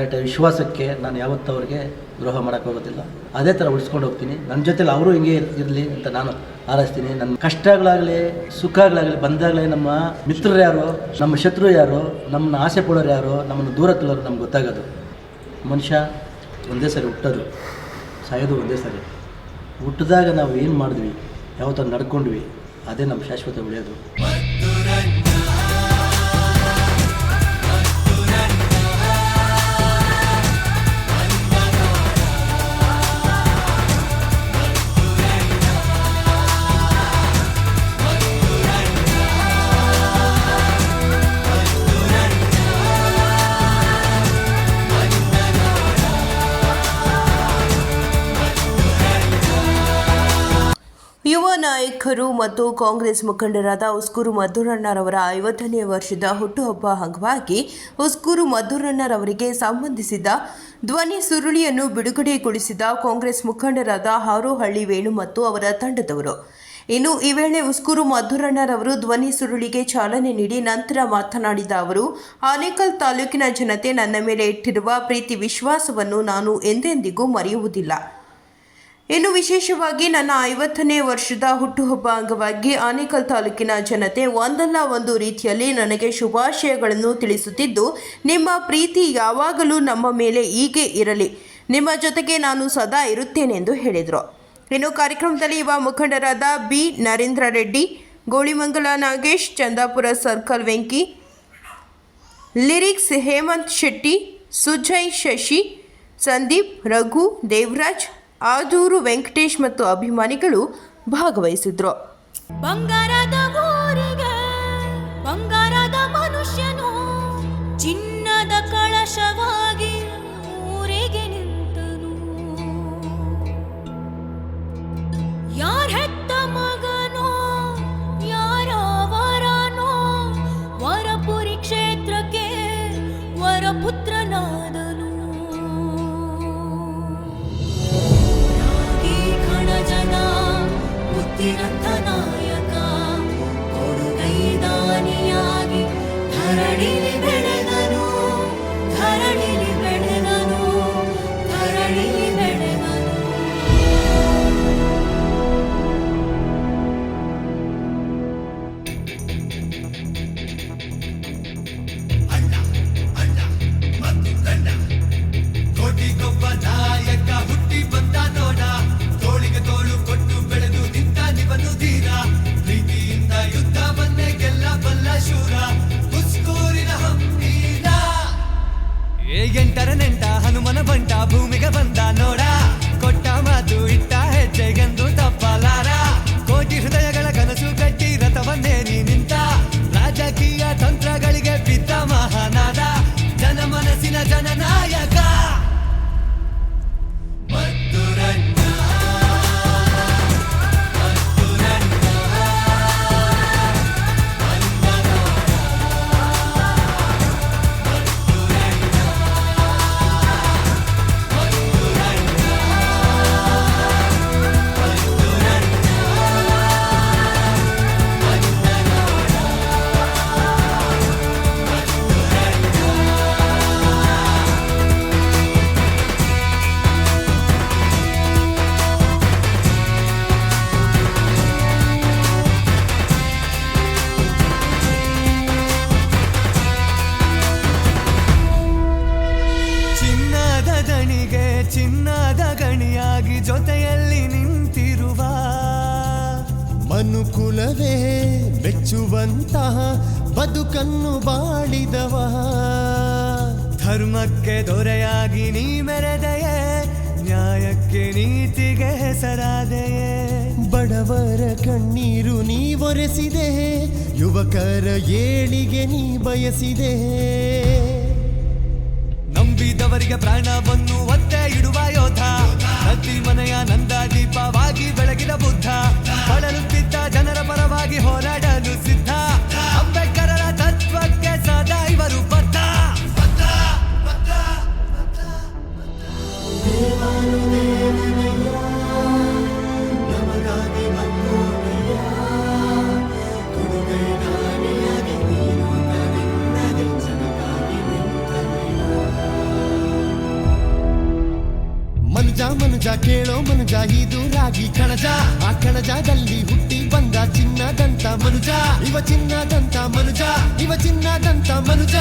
ವಿಶ್ವಾಸಕ್ಕೆ ನಾನು ಯಾವತ್ತೂ ಅವ್ರಿಗೆ ದ್ರೋಹ ಮಾಡೋಕ್ಕೆ ಹೋಗೋದಿಲ್ಲ. ಅದೇ ಥರ ಉಳಿಸ್ಕೊಂಡು ಹೋಗ್ತೀನಿ. ನನ್ನ ಜೊತೆಲಿ ಅವರು ಹಿಂಗೆ ಇರಲಿ ಅಂತ ನಾನು ಹಾರೈಸ್ತೀನಿ ನನ್ನ ಕಷ್ಟಗಳಾಗಲಿ, ಸುಖಗಳಾಗಲಿ, ಬಂದಾಗಲೇ ನಮ್ಮ ಮಿತ್ರರು ಯಾರು, ನಮ್ಮ ಶತ್ರು ಯಾರು ನಮ್ಮನ್ನ ಆಸೆ ಪಡೋರು ಯಾರು, ನಮ್ಮನ್ನು ದೂರ ತಳ್ಳೋರು ನಮ್ಗೆ ಗೊತ್ತಾಗೋದು. ಮನುಷ್ಯ ಒಂದೇ ಸರಿ ಹುಟ್ಟೋದು, ಸಾಯೋದು ಒಂದೇ ಸರಿ. ಹುಟ್ಟಿದಾಗ ನಾವು ಏನು ಮಾಡಿದ್ವಿ, ಯಾವತ್ತೂ ನಡ್ಕೊಂಡ್ವಿ, ಅದೇ ನಮ್ಮ ಶಾಶ್ವತ ಉಳಿಯೋದು ನಾಯಕರು ಮತ್ತು ಕಾಂಗ್ರೆಸ್ ಮುಖಂಡರಾದ ಉಸ್ಕೂರು ಮಧುರಣ್ಣರವರ ಐವತ್ತನೇ ವರ್ಷದ ಹುಟ್ಟುಹಬ್ಬ ಅಂಗವಾಗಿ ಉಸ್ಕೂರು ಮಧುರಣ್ಣರವರಿಗೆ ಸಂಬಂಧಿಸಿದ ಧ್ವನಿ ಸುರುಳಿಯನ್ನು ಬಿಡುಗಡೆಗೊಳಿಸಿದ ಕಾಂಗ್ರೆಸ್ ಮುಖಂಡರಾದ ಹಾರೋಹಳ್ಳಿ ವೇಣು ಮತ್ತು ಅವರ ತಂಡದವರು. ಇನ್ನು ಈ ವೇಳೆ ಉಸ್ಕೂರು ಮಧುರಣ್ಣರವರು ಧ್ವನಿ ಸುರುಳಿಗೆ ಚಾಲನೆ ನೀಡಿ ನಂತರ ಮಾತನಾಡಿದ ಅವರು, ಆನೇಕಲ್ ತಾಲೂಕಿನ ಜನತೆ ನನ್ನ ಮೇಲೆ ಇಟ್ಟಿರುವ ಪ್ರೀತಿ ವಿಶ್ವಾಸವನ್ನು ನಾನು ಎಂದೆಂದಿಗೂ ಮರೆಯುವುದಿಲ್ಲ. ಇನ್ನು ವಿಶೇಷವಾಗಿ ನನ್ನ ಐವತ್ತನೇ ವರ್ಷದ ಹುಟ್ಟುಹಬ್ಬ ಅಂಗವಾಗಿ ಆನೇಕಲ್ ತಾಲೂಕಿನ ಜನತೆ ಒಂದಲ್ಲ ಒಂದು ರೀತಿಯಲ್ಲಿ ನನಗೆ ಶುಭಾಶಯಗಳನ್ನು ತಿಳಿಸುತ್ತಿದ್ದು, ನಿಮ್ಮ ಪ್ರೀತಿ ಯಾವಾಗಲೂ ನಮ್ಮ ಮೇಲೆ ಹೀಗೆ ಇರಲಿ. ನಿಮ್ಮ ಜೊತೆಗೆ ನಾನು ಸದಾ ಇರುತ್ತೇನೆ ಎಂದು ಹೇಳಿದರು. ಇನ್ನು ಕಾರ್ಯಕ್ರಮದಲ್ಲಿ ಯುವ ಮುಖಂಡರಾದ B. Narendra Reddy Golimangala Nagesh, Chandapura circle Venki, lyrics Hemanth Shetty, Sujay Shashi, Sandeep, Raghu, Devaraj Aduru Venkatesh ಮತ್ತು ಅಭಿಮಾನಿಗಳು ಭಾಗವಹಿಸಿದ್ರು. ಬಂಗಾರದ ஞானியாகி தரணியில் விட ಮೆಚ್ಚುವಂತಹ ಬದುಕನ್ನು ಬಾಳಿದವ. ಧರ್ಮಕ್ಕೆ ದೊರೆಯಾಗಿ ನೀ ಮೆರೆದೆಯೇ, ನ್ಯಾಯಕ್ಕೆ ನೀತಿಗೆ ಹೆಸರಾದೆಯೇ. ಬಡವರ ಕಣ್ಣೀರು ನೀ ಒರೆಸಿದೆ, ಯುವಕರ ಏಳಿಗೆ ನೀ ಬಯಸಿದೆ. ನಂಬಿದವರಿಗೆ ಪ್ರಾಣವನ್ನು ಒತ್ತೆ ಇಡುವ ಯೋಧ. ಪ್ರತಿ ಮನೆಯ ನಂದ ದೀಪವಾಗಿ ಬೆಳಗಿದ ಬುದ್ಧ. ಬಳಲುತ್ತಿದ್ದ ಜನರ ಪರವಾಗಿ ಹೋರಾಡಲು ಸಿದ್ಧ. ಅಂಬೇಡ್ಕರರ ತತ್ವಕ್ಕೆ ಸದಾ ಇವರು ಬದ್ಧ. ಕೇಳೋ ಮನುಜ ಇದು ರಾಗಿ ಕಣಜ ಆ ಕಣಜದಲ್ಲಿ ಹುಟ್ಟಿ ಬಂದ ಚಿನ್ನದಂತ ಮನುಜ ಇವ ಚಿನ್ನದಂತ ಮನುಜ ಇವ ಚಿನ್ನದಂತ ಮನುಜ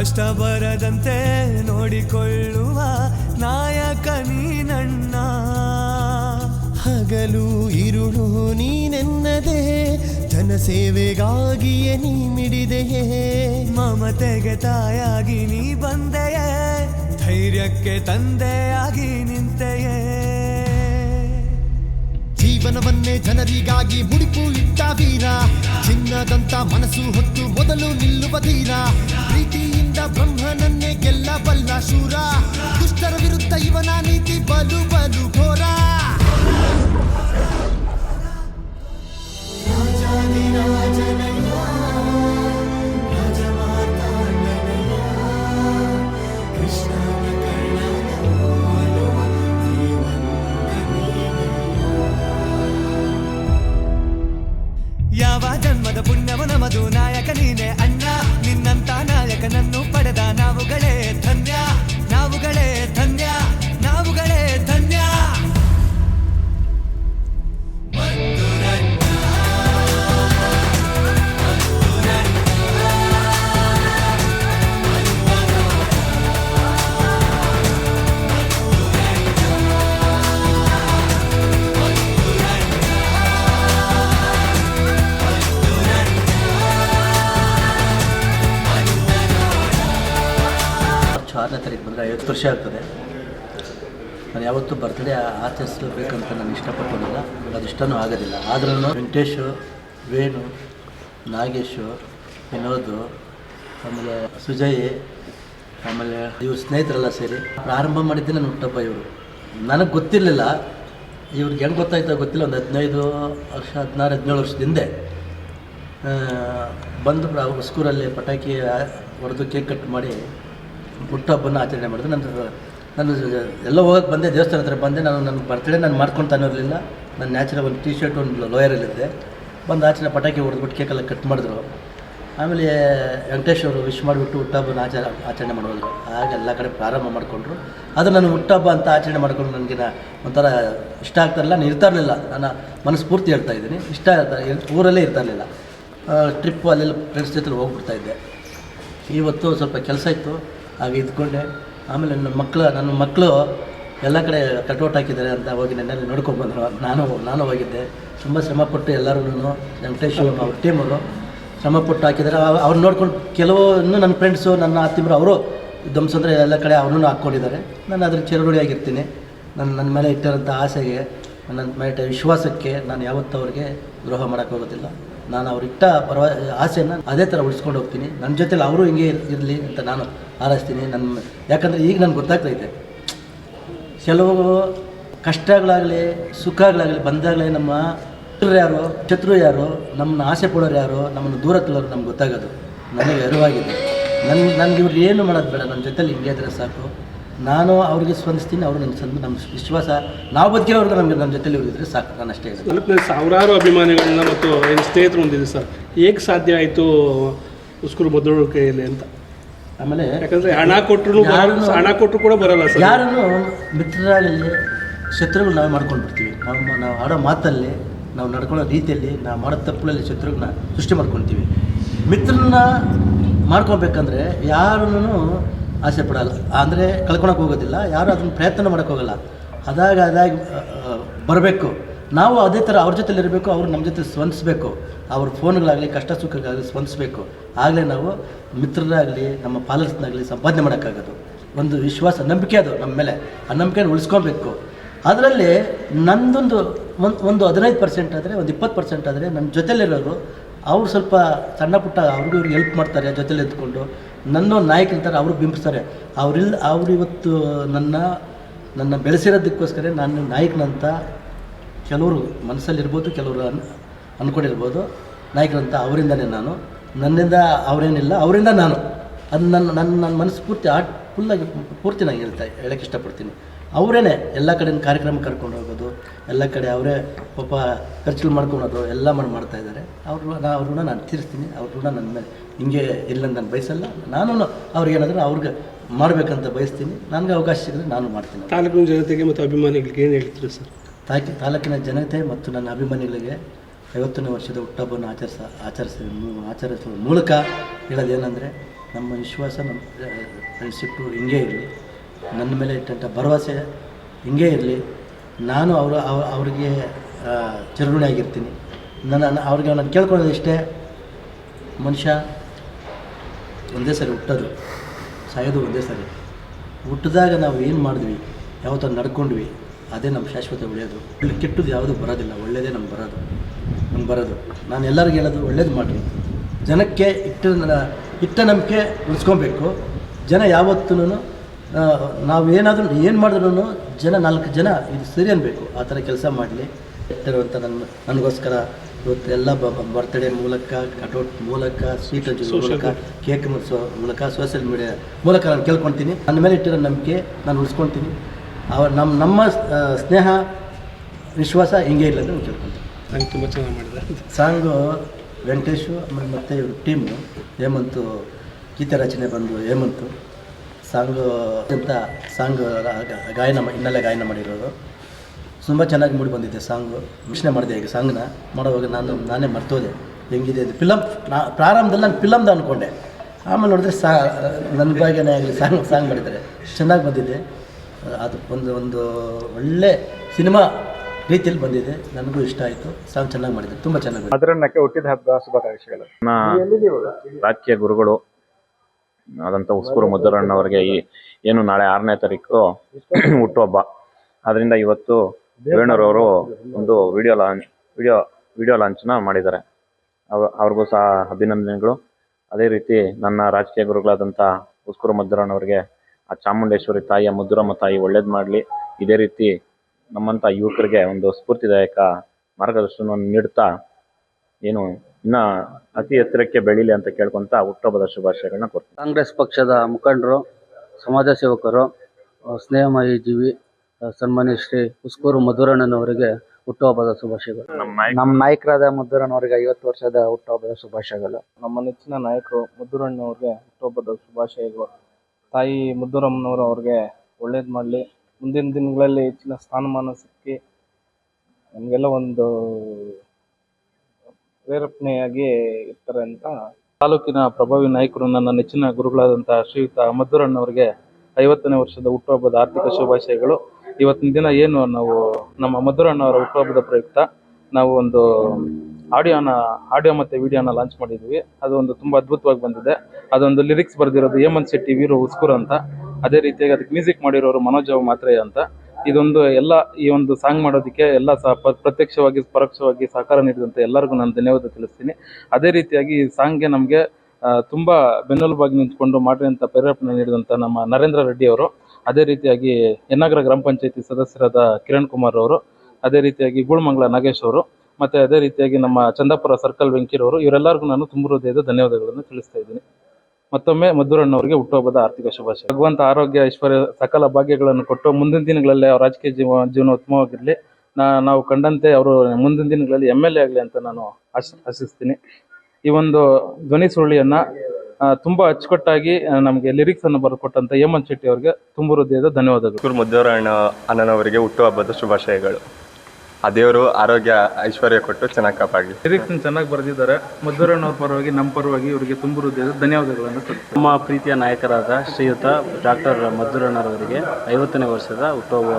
ಕಷ್ಟ ಬರದಂತೆ ನೋಡಿಕೊಳ್ಳುವ ನಾಯಕ ನೀನಣ್ಣ. ಹಗಲು ಇರುಳು ನೀನೆನ್ನದೆ ಜನಸೇವೆಗಾಗಿಯೇ ನೀ ಮಿಡಿದೆಯೇ. ಮಮತೆಗೆ ತಾಯಾಗಿ ನೀ ಬಂದೆಯೇ, ಧೈರ್ಯಕ್ಕೆ ತಂದೆಯಾಗಿ ನಿಂತೆಯೇ. ಜೀವನವನ್ನೇ ಜನರಿಗಾಗಿ ಮುಡಿಪು ಇಟ್ಟ ವೀರ. ಚಿನ್ನದಂತ ಮನಸ್ಸು ಹೊತ್ತು ಮೊದಲು ನಿಲ್ಲುವ ಧೀರ. ಪ್ರೀತಿಯಿಂದ ಬ್ರಹ್ಮನನ್ನೇ ಗೆಲ್ಲಬಲ್ಲ ಶೂರ. ದುಷ್ಟರ ವಿರುದ್ಧ ಇವನ ನೀತಿ ಬಲು ಬಲು ಘೋರ. ನಾನು ಯಾವತ್ತೂ ಬರ್ತ್ಡೇ ಆಚರಿಸಬೇಕಂತ ನಾನು ಇಷ್ಟಪಟ್ಟಿಲ್ಲ ಅದು ಇಷ್ಟನೂ ಆಗೋದಿಲ್ಲ. ಆದ್ರೂ ವೆಂಕಟೇಶು, ವೇಣು, ನಾಗೇಶು, ವಿನೋದ್, ಆಮೇಲೆ ಸುಜಯ್, ಆಮೇಲೆ ಇವ್ರ ಸ್ನೇಹಿತರೆಲ್ಲ ಸೇರಿ ಪ್ರಾರಂಭ ಮಾಡಿದ್ದೆ ನನ್ನ ಹುಟ್ಟಬ್ಬ ಇವರು. ನನಗೆ ಗೊತ್ತಿರಲಿಲ್ಲ. ಇವ್ರಿಗೆ ಹೆಂಗೆ ಗೊತ್ತಾಯ್ತೋ ಗೊತ್ತಿಲ್ಲ. ಒಂದು ಹದಿನೈದು ವರ್ಷ, ಹದಿನಾರು, ಹದಿನೇಳು ವರ್ಷದ ಹಿಂದೆ ಬಂದು ಸ್ಕೂಲಲ್ಲಿ ಪಟಾಕಿ ಹೊಡೆದು ಕೇಕ್ ಕಟ್ ಮಾಡಿ ಹುಟ್ಟುಹಬ್ಬನ ಆಚರಣೆ ಮಾಡಿದ್ರು. ನನ್ನ ನಾನು ಎಲ್ಲ ಹೋಗಕ್ಕೆ ಬಂದೆ, ದೇವಸ್ಥಾನ ಹತ್ರ ಬಂದೆ. ನಾನು ನನ್ನ ಬರ್ತಡೇ ನಾನು ಮಾಡ್ಕೊಂಡು ಇರಲಿಲ್ಲ. ನಾನು ನ್ಯಾಚುರಲ್ ಒಂದು ಟೀ ಶರ್ಟ್ ಒಂದು ಲೋಯರಲ್ಲಿದ್ದೆ ಬಂದು ಆಚೆನ ಪಟಾಕಿ ಹೊಡೆದ್ಬಿಟ್ಟು ಕೇಕೆಲ್ಲ ಕಟ್ ಮಾಡಿದ್ರು. ಆಮೇಲೆ ವೆಂಕಟೇಶ್ ಅವರು ವಿಶ್ ಮಾಡಿಬಿಟ್ಟು ಹುಟ್ಟಹಬ್ಬನ ಆಚಾರ, ಆಚರಣೆ ಮಾಡೋದ್ರು ಹಾಗೆ ಎಲ್ಲ ಕಡೆ ಪ್ರಾರಂಭ ಮಾಡಿಕೊಂಡ್ರು. ಅದು ನಾನು ಹುಟ್ಟುಹಬ್ಬ ಅಂತ ಆಚರಣೆ ಮಾಡಿಕೊಂಡು ನನಗೆ ಒಂಥರ ಇಷ್ಟ ಆಗ್ತಾ ಇರಲಿಲ್ಲ. ನಾನು ಇರ್ತಾ ಇರಲಿಲ್ಲ. ನನ್ನ ಮನಸ್ಫೂರ್ತಿ ಹೇಳ್ತಾ ಇದ್ದೀನಿ. ಇಷ್ಟ ಆಗ್ತಾ ಇರ್- ಊರಲ್ಲೇ ಇರ್ತಾ ಇರಲಿಲ್ಲ. ಟ್ರಿಪ್ಪು ಅಲ್ಲೆಲ್ಲ ಫ್ರೆಂಡ್ಸ್ ಜೊತೆ ಹೋಗ್ಬಿಡ್ತಾ ಇದ್ದೆ. ಇವತ್ತು ಸ್ವಲ್ಪ ಕೆಲಸ ಇತ್ತು. ಹಾಗೆ ಇದ್ಕೊಂಡೆ. ಆಮೇಲೆ ನನ್ನ ಮಕ್ಕಳು ನನ್ನ ಮಕ್ಕಳು ಎಲ್ಲ ಕಡೆ ಕಟೌಟ್ ಹಾಕಿದ್ದಾರೆ ಅಂತ ಹೋಗಿ ನನ್ನಲ್ಲಿ ನೋಡ್ಕೊಂಡು ಬಂದರು. ನಾನು ನಾನು ಹೋಗಿದ್ದೆ. ತುಂಬ ಶ್ರಮಪಟ್ಟು ಎಲ್ಲರೂ ವೆಂಕಟೇಶ್ ಅವ್ರ ಟೀಮವರು ಶ್ರಮಪಟ್ಟು ಹಾಕಿದ್ದಾರೆ. ಅವ್- ಅವ್ರು ನೋಡ್ಕೊಂಡು ಕೆಲವು ನನ್ನ ಫ್ರೆಂಡ್ಸು ನನ್ನ ಆತ್ಮೀಯರು ಅವರು ಧ್ವಂಸಂದ್ರೆ ಎಲ್ಲ ಕಡೆ ಅವ್ರನ್ನೂ ಹಾಕ್ಕೊಂಡಿದ್ದಾರೆ. ನಾನು ಅದ್ರ ಚಿರಋಣಿಯಾಗಿರ್ತೀನಿ ನನ್ನ ನನ್ನ ಮೇಲೆ ಇಟ್ಟಿರೋಂಥ ಆಸೆಗೆ, ನನ್ನ ಮೇಲೆ ವಿಶ್ವಾಸಕ್ಕೆ ನಾನು ಯಾವತ್ತೂ ಅವ್ರಿಗೆ ದ್ರೋಹ ಮಾಡೋಕ್ಕೋಗೋದಿಲ್ಲ ನಾನು ಅವ್ರಿಟ್ಟ ಪರವ ಆಸೆನ ಅದೇ ಥರ ಉಳಿಸ್ಕೊಂಡು ಹೋಗ್ತೀನಿ. ನನ್ನ ಜೊತೆಲಿ ಅವರು ಹಿಂಗೆ ಇರಲಿ ಅಂತ ನಾನು ಹಾರೈಸ್ತೀನಿ ನನ್ನ ಯಾಕಂದರೆ ಈಗ ನನಗೆ ಗೊತ್ತಾಗ್ತೈತೆ. ಕೆಲವು ಕಷ್ಟಗಳಾಗಲಿ, ಸುಖಗಳಾಗಲಿ ಬಂದಾಗಲೇ ನಮ್ಮ ಶತ್ರು ಯಾರು ಶತ್ರು ಯಾರು ನಮ್ಮನ್ನ ಆಸೆ ಪಡೋರು ಯಾರು, ನಮ್ಮನ್ನು ದೂರ ತಳ್ಳೋರು ನಮ್ಗೆ ಗೊತ್ತಾಗೋದು. ನನಗೆ ಅರಿವಾಗಿದೆ. ನನ್ನ ನನಗೆ ಇವ್ರು ಏನು ಮಾಡೋದು ಬೇಡ ನನ್ನ ಜೊತೆಲಿ ಹಿಂಗೆ ಇದ್ರೆ ಸಾಕು. ನಾನು ಅವ್ರಿಗೆ ಸ್ಪಂದಿಸ್ತೀನಿ, ಅವರು ನನ್ನ ಸಂದ ನಮ್ಮ ವಿಶ್ವಾಸ, ನಾವು ಬದುಕಿರೋರ್ಗೆ ನಮಗೆ ನನ್ನ ಜೊತೆಲಿ ಇವ್ರಿದ್ರೆ ಸಾಕು, ನಾನು ಅಷ್ಟೇ ಇದೆ ಸಾವಿರಾರು ಅಭಿಮಾನಿಗಳನ್ನ ಮತ್ತು ಸ್ನೇಹಿತರು ಹೊಂದಿದೆ ಸರ್? ಹೇಗೆ ಸಾಧ್ಯ ಆಯಿತು ಉಸ್ಕೂರು ಬದಲು ಕೈಯಲ್ಲಿ ಅಂತ? ಆಮೇಲೆ ಯಾಕಂದ್ರೆ ಹಣ ಕೊಟ್ಟರು ಯಾರನ್ನು- ಹಣ ಕೊಟ್ಟರು ಕೂಡ ಬರಲ್ಲ ಸರ್. ಯಾರನ್ನು ಮಿತ್ರರಾಗಲಿ ಶತ್ರುಗಳು ನಾವು ಮಾಡ್ಕೊಂಡು ಬಿಡ್ತೀವಿ ನಾವು ನಾವು ಆಡೋ ಮಾತಲ್ಲಿ ನಾವು ನಡ್ಕೊಳ್ಳೋ ರೀತಿಯಲ್ಲಿ ನಾವು ಮಾಡೋ ತಪ್ಪುಗಳಲ್ಲಿ ಶತ್ರುಗಳನ್ನ ಸೃಷ್ಟಿ ಮಾಡ್ಕೊತೀವಿ ಮಿತ್ರನ ಮಾಡ್ಕೊಬೇಕಂದ್ರೆ ಯಾರನ್ನು ಆಸೆ ಪಡೋಲ್ಲ. ಅಂದರೆ ಕಳ್ಕೊಳಕ್ಕೆ ಹೋಗೋದಿಲ್ಲ ಯಾರು ಅದನ್ನು ಪ್ರಯತ್ನ ಮಾಡೋಕ್ಕೋಗಲ್ಲ ಅದಾಗ ಅದಾಗಿ ಬರಬೇಕು. ನಾವು ಅದೇ ಥರ ಅವ್ರ ಜೊತೆಲಿ ಇರಬೇಕು, ಅವ್ರು ನಮ್ಮ ಜೊತೆ ಸ್ಪಂದಿಸ್ಬೇಕು ಅವ್ರ ಫೋನ್ಗಳಾಗಲಿ, ಕಷ್ಟ ಸುಖಗಳಾಗಲಿ ಸ್ಪಂದಿಸ್ಬೇಕು ಆಗಲೇ ನಾವು ಮಿತ್ರರಾಗಲಿ, ನಮ್ಮ ಪಾಲರ್ಸ್ನಾಗಲಿ ಸಂಪಾದನೆ ಮಾಡೋಕ್ಕಾಗೋದು. ಒಂದು ವಿಶ್ವಾಸ, ನಂಬಿಕೆ ಅದು ನಮ್ಮ ಮೇಲೆ. ಆ ನಂಬಿಕೆನ ಉಳಿಸ್ಕೊಬೇಕು ಅದರಲ್ಲಿ ನಂದೊಂದು ಒಂದು ಒಂದು ಹದಿನೈದು ಪರ್ಸೆಂಟ್ ಆದರೆ, ಒಂದು ಇಪ್ಪತ್ತು ಪರ್ಸೆಂಟ್ ಆದರೆ ನನ್ನ ಜೊತೆಲಿರೋರು, ಅವ್ರು ಸ್ವಲ್ಪ ಸಣ್ಣ ಪುಟ್ಟ ಅವ್ರಿಗೂ ಇವ್ರಿಗೆ ಹೆಲ್ಪ್ ಮಾಡ್ತಾರೆ ಜೊತೆಲಿ ಎತ್ಕೊಂಡು ನನ್ನ ಒಂದು ಅಂತಾರೆ, ಅವರು ಬಿಂಬಿಸ್ತಾರೆ. ಅವರಿಲ್ಲ ಅವ್ರು ಇವತ್ತು ನನ್ನ ನನ್ನ ಬೆಳೆಸಿರೋದಕ್ಕೋಸ್ಕರ ನಾನು ನಾಯಕನಂತ ಕೆಲವರು ಮನಸ್ಸಲ್ಲಿರ್ಬೋದು, ಕೆಲವರು ಅನ್ ಅಂದ್ಕೊಂಡಿರ್ಬೋದು ನಾಯಕರಂತ ಅವರಿಂದನೇ ನಾನು. ನನ್ನಿಂದ ಅವರೇನಿಲ್ಲ, ಅವರಿಂದ ನಾನು. ಅದು ನನ್ನ ನನ್ನ ನನ್ನ ಮನಸ್ಸು ಪೂರ್ತಿ ಆಟ್ ಫುಲ್ಲಾಗಿ ಪೂರ್ತಿ ನಾನು ಹೇಳ್ತಾ ಹೇಳೋಕ್ಕೆ ಇಷ್ಟಪಡ್ತೀನಿ. ಅವರೇನೆ ಎಲ್ಲ ಕಡೆ ಕಾರ್ಯಕ್ರಮ ಕರ್ಕೊಂಡು ಹೋಗೋದು, ಎಲ್ಲ ಕಡೆ ಅವರೇ ಪಾಪ ಖರ್ಚು ಮಾಡ್ಕೊಳೋದು, ಎಲ್ಲ ಮಾಡಿ ಮಾಡ್ತಾ ಇದ್ದಾರೆ. ಅವ್ರು ನಾನು ಅವ್ರ ಋಣ ನಾನು ತೀರಿಸ್ತೀನಿ, ಅವ್ರ ಋಣ ನನ್ನ ಮೇಲೆ ಹಿಂಗೆ ಇಲ್ಲ ನಾನು ಬಯಸಲ್ಲ. ನಾನು ಅವ್ರಿಗೆ ಏನಾದರೂ ಅವ್ರಿಗೆ ಮಾಡಬೇಕಂತ ಬಯಸ್ತೀನಿ. ನನಗೆ ಅವಕಾಶ ಸಿಗಲಿ ನಾನು ಮಾಡ್ತೀನಿ. ತಾಲೂಕಿನ ಜನತೆಗೆ ಮತ್ತು ಅಭಿಮಾನಿಗಳಿಗೆ ಏನು ಹೇಳ್ತೀರಿ ಸರ್? ತಾಕಿ ತಾಲೂಕಿನ ಜನತೆ ಮತ್ತು ನನ್ನ ಅಭಿಮಾನಿಗಳಿಗೆ ಐವತ್ತನೇ ವರ್ಷದ ಹುಟ್ಟಹಬ್ಬವನ್ನು ಆಚರಿಸ ಆಚರಿಸ ಆಚರಿಸುವ ಮೂಲಕ ಹೇಳೋದೇನೆಂದರೆ, ನಮ್ಮ ವಿಶ್ವಾಸ, ನಮ್ಮ ಫ್ರೆಂಡ್ಶಿಪ್ಪು ಹಿಂಗೇ ಇರಲಿ. ನನ್ನ ಮೇಲೆ ಇಟ್ಟಂಥ ಭರವಸೆ ಹಿಂಗೇ ಇರಲಿ. ನಾನು ಅವರು ಅವರಿಗೆ ಚಿರಗುಣಿ ಆಗಿರ್ತೀನಿ. ನನ್ನ- ಅವ್ರಿಗೆ ನಾನು ಕೇಳ್ಕೊಳ್ಳೋದು ಇಷ್ಟೇ, ಮನುಷ್ಯ ಒಂದೇ ಸರಿ ಹುಟ್ಟೋದು, ಸಾಯೋದು ಒಂದೇ ಸರಿ. ಹುಟ್ಟಿದಾಗ ನಾವು ಏನು ಮಾಡಿದ್ವಿ? ಯಾವತ್ತೋ ನಡ್ಕೊಂಡ್ವಿ. ಅದೇ ನಮ್ಮ ಶಾಶ್ವತ ಉಳಿಯೋದು ಇಲ್ಲಿ ಕೆಟ್ಟದ್ದು ಯಾವುದು ಬರೋದಿಲ್ಲ ಒಳ್ಳೆಯದೇ ನಮ್ಗೆ ಬರೋದು. ನಮ್ಗೆ ಬರೋದು. ನಾನು ಎಲ್ಲರಿಗೂ ಹೇಳೋದು ಒಳ್ಳೇದು ಮಾಡಿರಿ. ಜನಕ್ಕೆ ಇಟ್ಟ ಇಟ್ಟ ನಂಬಿಕೆ ಉಳಿಸ್ಕೊಬೇಕು. ಜನ ಯಾವತ್ತೂ ನಾವು ಏನಾದರೂ ಏನು ಮಾಡಿದ್ರು ಜನ ನಾಲ್ಕು ಜನ ಇದು ಸರಿ ಅನ್ಬೇಕು. ಆ ಥರ ಕೆಲಸ ಮಾಡಲಿ. ಇಟ್ಟಿರುವಂಥ ನನ್ನ ನನಗೋಸ್ಕರ ಇವತ್ತು ಎಲ್ಲ ಬರ್ತ್ಡೇ ಮೂಲಕ ಕಟೌಟ್ ಮೂಲಕ ಸ್ವೀಟ್ ಹಂಚೋದ್ರ ಮೂಲಕ ಕೇಕ್ ಮುಗಿಸೋ ಮೂಲಕ ಸೋಷಿಯಲ್ ಮೀಡಿಯಾ ಮೂಲಕ ನಾನು ಕೇಳ್ಕೊತೀನಿ ನನ್ನ ಮೇಲೆ ಇಟ್ಟಿರೋ ನಂಬಿಕೆ ನಾನು ಉಳಿಸ್ಕೊತೀನಿ ಅವ ನಮ್ಮ ನಮ್ಮ ಸ್ನೇಹ ವಿಶ್ವಾಸ ಹಿಂಗೆ ಇಲ್ಲ ಅಂತ ನಂಗೆ ತುಂಬ ಚೆನ್ನಾಗಿ ಮಾಡಿದೆ. ಸಾಂಗು ವೆಂಕಟೇಶು ಆಮೇಲೆ ಮತ್ತು ಇವರು ಟೀಮು ಹೇಮಂತು ಗೀತೆ ರಚನೆ ಬಂದು ಹೇಮಂತು. ಸಾಂಗು ಅಂತ ಸಾಂಗ್ ಗಾಯನ ಹಿನ್ನೆಲೆ ಗಾಯನ ಮಾಡಿರೋದು. ತುಂಬ ಚೆನ್ನಾಗಿ ಮೂಡಿ ಬಂದಿದೆ ಸಾಂಗು. ಮಿಶ್ನೆ ಮಾಡಿದೆ ಈಗ ಸಾಂಗ್ನ. ಮಾಡೋವಾಗ ನಾನು ನಾನೇ ಮರ್ತೋದೆ. ಹೆಂಗಿದೆ ಇದು ಫಿಲಮ್ ನಾ ಪ್ರಾರಂಭದಲ್ಲಿ ನಾನು ಫಿಲಮ್ದು ಅಂದ್ಕೊಂಡೆ ಆಮೇಲೆ ನೋಡಿದ್ರೆ ಸಾ ನನ್ನ ಬಾಗೇನೆ ಆಗಲಿ ಸಾಂಗ್ ಸಾಂಗ್ ಮಾಡಿದ್ದಾರೆ. ಚೆನ್ನಾಗಿ ಬಂದಿದೆ. ಅದು ಒಂದು ಒಂದು ಒಳ್ಳೆ ಸಿನಿಮಾ ರೀತಿಯಲ್ಲಿ ಬಂದಿದೆ. ನನಗೂ ಇಷ್ಟ ಆಯ್ತು. ಸಾಂಗ್ ಚೆನ್ನಾಗಿ ಮಾಡಿದೆ ತುಂಬಾ ಚೆನ್ನಾಗಿ ಬಂದಿದೆ. ಮಧುರನ್ನಕ್ಕೆ ಹುಟ್ಟಿದ ಹಬ್ಬ ಶುಭಾಕಾಂಕ್ಷೆಗಳು. ನಮ್ಮ ರಾಜಕೀಯ ಗುರುಗಳು ಆದಂಥ ಉಸ್ಕೂರು ಮಧುರಣ್ಣವರಿಗೆ ಈ ಏನು ನಾಳೆ ಆರನೇ ತಾರೀಕು ಹುಟ್ಟುಹಬ್ಬ. ಅದರಿಂದ ಇವತ್ತು ವೇಣೂರವರು ಒಂದು ವಿಡಿಯೋ ಲಾಂಚ್ ವಿಡಿಯೋ ವಿಡಿಯೋ ಲಾಂಚ್ನ ಮಾಡಿದ್ದಾರೆ. ಅವ ಅವ್ರಿಗೂ ಸಹ ಅಭಿನಂದನೆಗಳು. ಅದೇ ರೀತಿ ನನ್ನ ರಾಜಕೀಯ ಗುರುಗಳಾದಂಥ ಉಸ್ಕೂರು ಮಧುರಣ್ಣವರಿಗೆ ಆ ಚಾಮುಂಡೇಶ್ವರಿ ತಾಯಿಯ ಮಧುರಮ್ಮ ತಾಯಿ ಒಳ್ಳೇದು ಮಾಡಲಿ. ಇದೇ ರೀತಿ ನಮ್ಮಂಥ ಯುವಕರಿಗೆ ಒಂದು ಸ್ಫೂರ್ತಿದಾಯಕ ಮಾರ್ಗದರ್ಶನವನ್ನು ನೀಡ್ತಾ ಏನು ಇನ್ನ ಅತಿ ಎತ್ತರಕ್ಕೆ ಬೆಳೀಲಿ ಅಂತ ಕೇಳ್ಕೊಂತ ಹುಟ್ಟುಹಬ್ಬದ ಶುಭಾಶಯಗಳನ್ನ ಕೊಡ್ತೀನಿ ಕಾಂಗ್ರೆಸ್ ಪಕ್ಷದ ಮುಖಂಡರು ಸಮಾಜ ಸೇವಕರು ಸ್ನೇಹಮಯಿ ಜೀವಿ ಸನ್ಮಾನ್ಯ ಶ್ರೀ ಹುಸ್ಕೂರು ಮಧುರಣ್ಣನವರಿಗೆ ಹುಟ್ಟುಹಬ್ಬದ ಶುಭಾಶಯಗಳು. ನಮ್ಮ ನಾಯಕರಾದ ಮಧುರಣ್ಣವರಿಗೆ ಐವತ್ತು ವರ್ಷದ ಹುಟ್ಟುಹಬ್ಬದ ಶುಭಾಶಯಗಳು. ನಮ್ಮ ನೆಚ್ಚಿನ ನಾಯಕರು ಮುದ್ದುರಣ್ಣವ್ರಿಗೆ ಹುಟ್ಟುಹಬ್ಬದ ಶುಭಾಶಯಗಳು. ತಾಯಿ ಮುದ್ದುರಮ್ಮನವರು ಅವ್ರಿಗೆ ಒಳ್ಳೇದು ಮಾಡಲಿ. ಮುಂದಿನ ದಿನಗಳಲ್ಲಿ ಹೆಚ್ಚಿನ ಸ್ಥಾನಮಾನ ಸಿಕ್ಕಿ ನಮಗೆಲ್ಲ ಒಂದು ಪ್ರೇರೇಪಣೆಯಾಗಿ ಇರ್ತಾರೆ ಅಂತ ತಾಲೂಕಿನ ಪ್ರಭಾವಿ ನಾಯಕರು ನನ್ನ ನೆಚ್ಚಿನ ಗುರುಗಳಾದಂತಹ ಶ್ರೀಯುತ ಮದ್ದೂರಣ್ಣವರಿಗೆ ಐವತ್ತನೇ ವರ್ಷದ ಹುಟ್ಟುಹಬ್ಬದ ಆರ್ಥಿಕ ಶುಭಾಶಯಗಳು. ಇವತ್ತಿನ ದಿನ ಏನು ನಾವು ನಮ್ಮ ಮದ್ದೂರಣ್ಣವರ ಹುಟ್ಟುಹಬ್ಬದ ಪ್ರಯುಕ್ತ ನಾವು ಒಂದು ಆಡಿಯೋನ, ಆಡಿಯೋ ಮತ್ತು ವಿಡಿಯೋನ ಲಾಂಚ್ ಮಾಡಿದ್ವಿ. ಅದು ಒಂದು ತುಂಬ ಅದ್ಭುತವಾಗಿ ಬಂದಿದೆ. ಅದೊಂದು ಲಿರಿಕ್ಸ್ ಬರೆದಿರೋದು ಹೇಮಂತ್ ಶೆಟ್ಟಿ, ವೀರು ಉಸ್ಕೂರ್ ಅಂತ. ಅದೇ ರೀತಿಯಾಗಿ ಅದಕ್ಕೆ ಮ್ಯೂಸಿಕ್ ಮಾಡಿರೋರು ಮನೋಜ್ ಮಾತ್ರೆಯ ಅಂತ. ಇದೊಂದು ಎಲ್ಲ, ಈ ಒಂದು ಸಾಂಗ್ ಮಾಡೋದಕ್ಕೆ ಎಲ್ಲ ಸಹ ಪ್ರತ್ಯಕ್ಷವಾಗಿ, ಪರೋಕ್ಷವಾಗಿ ಸಹಕಾರ ನೀಡಿದಂಥ ಎಲ್ಲರಿಗೂ ನಾನು ಧನ್ಯವಾದ ತಿಳಿಸ್ತೀನಿ. ಅದೇ ರೀತಿಯಾಗಿ ಈ ಸಾಂಗ್ಗೆ ನಮಗೆ ತುಂಬ ಬೆನ್ನೆಲುಬಾಗಿ ನಿಂತ್ಕೊಂಡು ಮಾಡಿದಂಥ ಪ್ರೇರೇಪಣೆ ನೀಡಿದಂಥ ನಮ್ಮ ನರೇಂದ್ರ ರೆಡ್ಡಿ ಅವರು. ಅದೇ ರೀತಿಯಾಗಿ ಯನ್ನಗರ ಗ್ರಾಮ ಪಂಚಾಯತಿ ಸದಸ್ಯರಾದ ಕಿರಣ್ ಕುಮಾರ್ ಅವರು. ಅದೇ ರೀತಿಯಾಗಿ ಗೂಳ್ಮಂಗ್ಲ ನಾಗೇಶ್ ಅವರು. ಮತ್ತು ಅದೇ ರೀತಿಯಾಗಿ ನಮ್ಮ ಚಂದಾಪುರ ಸರ್ಕಲ್ ವೆಂಕಿರವರು, ಇವರೆಲ್ಲರಿಗೂ ನಾನು ತುಂಬ ಹೃದಯದ ಧನ್ಯವಾದಗಳನ್ನು ತಿಳಿಸ್ತಾ ಇದ್ದೀನಿ. ಮತ್ತೊಮ್ಮೆ ಮಧುರಣ್ಣವರಿಗೆ ಹುಟ್ಟುಹಬ್ಬದ ಆರ್ಥಿಕ ಶುಭಾಶಯ. ಭಗವಂತ ಆರೋಗ್ಯ, ಐಶ್ವರ್ಯ, ಸಕಲ ಭಾಗ್ಯಗಳನ್ನು ಕೊಟ್ಟು ಮುಂದಿನ ದಿನಗಳಲ್ಲಿ ಅವರ ರಾಜಕೀಯ ಜೀವ ಜೀವನ ಉತ್ತಮವಾಗಿರಲಿ ನಾ, ನಾವು ಕಂಡಂತೆ ಅವರು ಮುಂದಿನ ದಿನಗಳಲ್ಲಿ ಎಂ ಎಲ್ ಎ ಆಗಲಿ ಅಂತ ನಾನು ಆಶ್, ಆಶಿಸ್ತೀನಿ. ಈ ಒಂದು ಧ್ವನಿ ಸುರುಳಿಯನ್ನು ತುಂಬ ಅಚ್ಚುಕಟ್ಟಾಗಿ ನಮಗೆ ಲಿರಿಕ್ಸನ್ನು ಬರೆದುಕೊಟ್ಟಂಥ ಹೇಮಂತ್ ಶೆಟ್ಟಿ ಅವರಿಗೆ ತುಂಬ ಹೃದಯದ ಧನ್ಯವಾದಗಳು. ಮಧುರಣ್ಣ ಅಣ್ಣನವರಿಗೆ ಹುಟ್ಟುಹಬ್ಬದ ಶುಭಾಶಯಗಳು. ಆ ದೇವರು ಆರೋಗ್ಯ ಐಶ್ವರ್ಯ ಕೊಟ್ಟು ಚೆನ್ನಾಗಿ ಕಾಪಾಡಿ. ಲಿರಿಕ್ಸ್ ಚೆನ್ನಾಗಿ ಬರೆದಿದ್ದಾರೆ. ಮಧುರಣ್ಣವ್ರ ಪರವಾಗಿ ನಮ್ಮ ಪರವಾಗಿ ಇವರಿಗೆ ತುಂಬ ಹೃದಯದ ಧನ್ಯವಾದಗಳನ್ನು ನಮ್ಮ ಪ್ರೀತಿಯ ನಾಯಕರಾದ ಶ್ರೀಯುತ ಡಾಕ್ಟರ್ ಮಧುರಣ್ಣರವರಿಗೆ ಐವತ್ತನೇ ವರ್ಷದ ಹುಟ್ಟುಹಬ್ಬ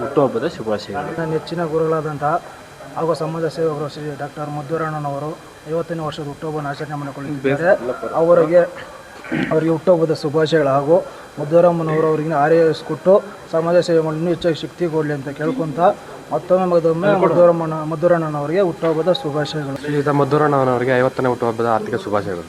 ಹುಟ್ಟುಹಬ್ಬದ ಶುಭಾಶಯಗಳು. ನನ್ನ ನೆಚ್ಚಿನ ಗುರುಗಳಾದಂತಹ ಹಾಗೂ ಸಮಾಜ ಸೇವಕರು ಶ್ರೀ ಡಾಕ್ಟರ್ ಮಧುರಣ್ಣನವರು ಐವತ್ತನೇ ವರ್ಷದ ಹುಟ್ಟುಹಬ್ಬನ ಆಚರಣೆ ಮಾಡಿಕೊಂಡಿದ್ದಾರೆ. ಅವರಿಗೆ ಅವರಿಗೆ ಹುಟ್ಟುಹಬ್ಬದ ಶುಭಾಶಯಗಳು ಹಾಗೂ ಮುದ್ದರಾಮನವರು ಅವರಿಗೆ ಆರೈಸ್ಕೊಟ್ಟು ಸಮಾಜ ಸೇವೆ ಇನ್ನೂ ಹೆಚ್ಚಾಗಿ ಶಕ್ತಿ ಕೊಡಲಿ ಅಂತ ಕೇಳ್ಕೊತ ಮತ್ತೊಮ್ಮೆ ಮತ್ತೊಮ್ಮೆ ಮಧುರಣ್ಣನವರಿಗೆ ಹುಟ್ಟುಹಬ್ಬದ ಶುಭಾಶಯಗಳು. ಶ್ರೀಯುತ ಮಧುರಣ್ಣನವರಿಗೆ ಐವತ್ತನೇ ಹುಟ್ಟುಹಬ್ಬದ ಆರ್ಥಿಕ ಶುಭಾಶಯಗಳು.